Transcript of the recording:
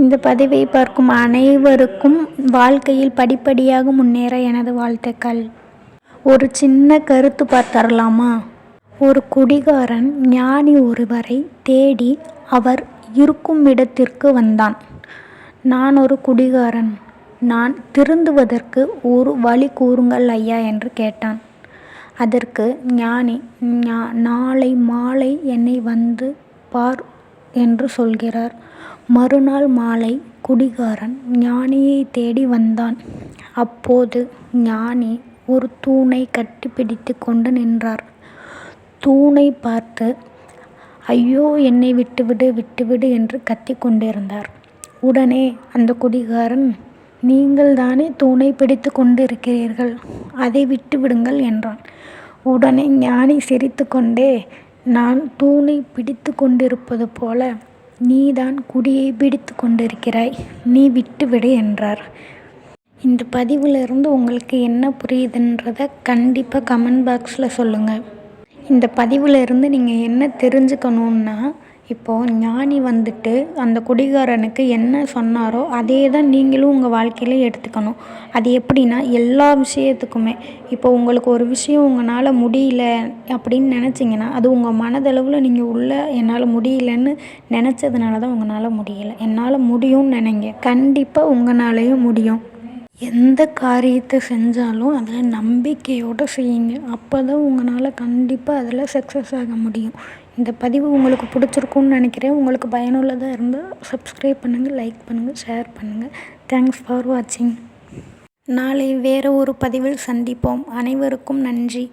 இந்த பதிவை பார்க்கும் அனைவருக்கும் வாழ்க்கையில் படிப்படியாக முன்னேற எனது வாழ்த்துக்கள். ஒரு சின்ன கருத்து பார்த்தரலாமா? ஒரு குடிகாரன் ஞானி ஒருவரை தேடி அவர் இருக்கும் இடத்திற்கு வந்தான். நான் ஒரு குடிகாரன். நான் திருந்துவதற்கு ஒரு வழி கூறுங்கள் ஐயா என்று கேட்டான். அதற்கு ஞானி நாளை மாலை என்னை வந்து பார் என்று சொல்கிறார். மறுநாள் மாலை குடிகாரன் ஞானியை தேடி வந்தான். அப்போது ஞானி ஒரு தூணை கட்டிப்பிடித்து கொண்டு நின்றார். தூணை பார்த்து ஐயோ என்னை விட்டுவிடு விட்டுவிடு என்று கத்திக் கொண்டிருந்தார். உடனே அந்த குடிகாரன் நீங்கள் தானே தூணை பிடித்து கொண்டிருக்கிறீர்கள் அதை விட்டு விடுங்கள் என்றான். உடனே ஞானி சிரித்துக்கொண்டே நான் தூணை பிடித்து கொண்டிருப்பது போல நீதான் குடியை பிடித்து கொண்டிருக்கிறாய். நீ விட்டுவிடு என்றார். இந்த பதிவிலிருந்து உங்களுக்கு என்ன புரியுதுன்றதை கண்டிப்பாக கமெண்ட் பாக்ஸில் சொல்லுங்கள் இந்த பதிவில் இருந்து நீங்கள் என்ன தெரிஞ்சுக்கணுன்னா இப்போது ஞானி வந்துட்டு அந்த குடிகாரனுக்கு என்ன சொன்னாரோ அதே தான் நீங்களும் உங்கள் வாழ்க்கையில் எடுத்துக்கணும். அது எப்படின்னா எல்லா விஷயத்துக்குமே. இப்போ உங்களுக்கு ஒரு விஷயம் உங்களால் முடியல அப்படின்னு நினச்சிங்கன்னா அது உங்கள் மனதளவில் நீங்கள் உள்ள என்னால் முடியலன்னு நினச்சதுனால தான் உங்களால் முடியல. என்னால் முடியும்னு நினைங்க. கண்டிப்பாக உங்களாலையும் முடியும். எந்த காரியத்தை செஞ்சாலும் அதில் நம்பிக்கையோடு செய்யுங்க. அப்போ தான் உங்களால் கண்டிப்பாக அதில் சக்ஸஸ் ஆக முடியும். இந்த பதிவு உங்களுக்கு பிடிச்சிருக்கும்னு நினைக்கிறேன். உங்களுக்கு பயனுள்ளதாக இருந்தால் சப்ஸ்கிரைப் பண்ணுங்கள் லைக் பண்ணுங்கள் ஷேர் பண்ணுங்கள் தேங்க்ஸ் ஃபார் வாட்சிங் நாளை வேறு ஒரு பதிவில் சந்திப்போம். அனைவருக்கும் நன்றி.